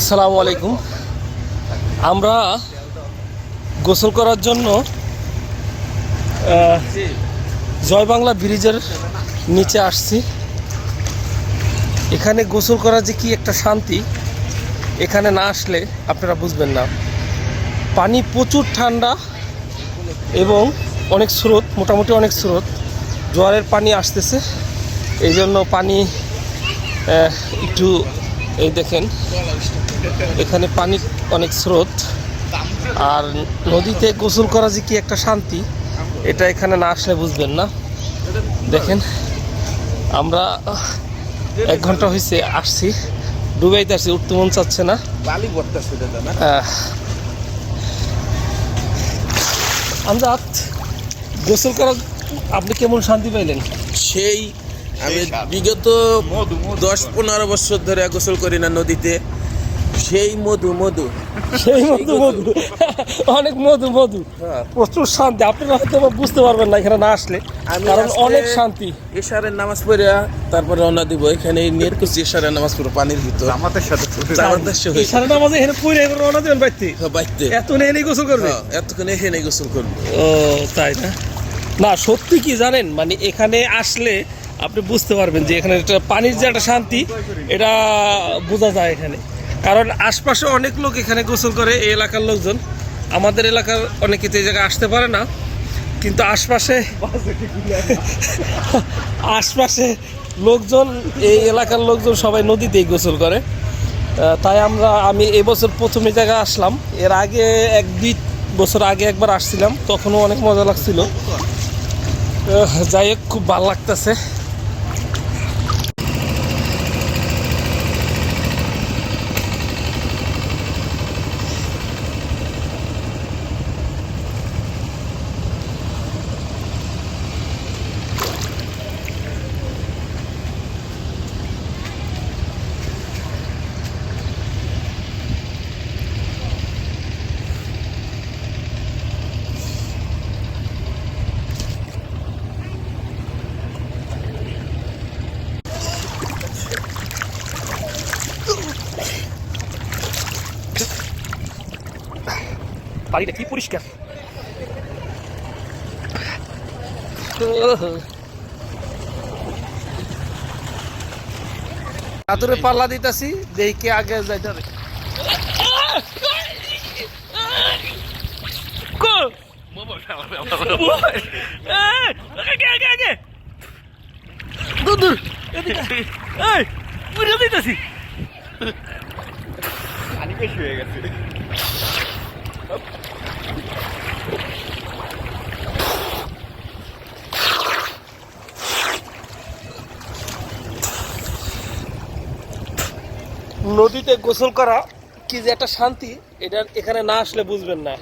আসসালামু আলাইকুম। আমরা গোসল করার জন্য জয় বাংলা ব্রিজের নিচে আসছি। এখানে গোসল করা যে কি একটা শান্তি, এখানে না আসলে আপনারা বুঝবেন না। পানি প্রচুর ঠান্ডা এবং অনেক স্রোত, মোটামুটি অনেক স্রোত। জোয়ারের পানি আসতেছে, এই জন্য পানি একটু এই দেখেন, এখানে পানি অনেক স্রোত। আর নদীতে গোসল করা যে কি একটা শান্তি, এটা এখানে না আসলে বুঝবেন না। দেখেন, আমরা এক ঘণ্টা হয়েছে আসছি। ডুবাইতে আসছি, উঠতে মন চাচ্ছে না। আমজাদ গোসল করা আপনি কেমন শান্তি পাইলেন? সেই আমি বিগত দশ পনেরো বছর ধরে গোসল করি না নদীতে। সেই মধু মধু। সেই মধু মধু। অনেক মধু মধু। হ্যাঁ। প্রচুর শান্তি। আপনারা হয়তো বুঝতে পারবেন না এখানে না আসলে। কারণ অনেক শান্তি। এশারের নামাজ পড়ে তারপর রওনা দিব। এখানে নেরকুচি এশারের নামাজ পড়ো পানির ভিতর। আমাদের সাথে সাড়ে নামাজে এখানে এবার রওনা দেবেন বাইতে? হ্যাঁ, বাইতে। এত নেই নেই গোসল করবে? হ্যাঁ, এতক্ষণ এখানে গোসল করব। ও তাই না? না সত্যি কি জানেন? মানে এখানে আসলে আপনি বুঝতে পারবেন যে এখানে একটা পানির যে একটা শান্তি, এটা বোঝা যায় এখানে। কারণ আশপাশে অনেক লোক এখানে গোসল করে, এই এলাকার লোকজন। আমাদের এলাকার অনেকে তো এই জায়গায় আসতে পারে না। কিন্তু আশপাশে আশপাশে লোকজন, এই এলাকার লোকজন সবাই নদীতেই গোসল করে। তাই আমরা, আমি এবছর প্রথম এই জায়গায় আসলাম। এর আগে এক দুই বছর আগে একবার আসছিলাম, তখনও অনেক মজা লাগছিল। যাই হোক, খুব ভালো লাগতেছে। পানিটা কি পরিষ্কার? আদরে পাল্লা দিতেছি দেখে আগে যাইতে দিতেছি। পানি বেশি হয়ে গেছে। নদীতে গোসল করা কি যে একটা শান্তি এটা এখানে না আসলে বুঝবেন না।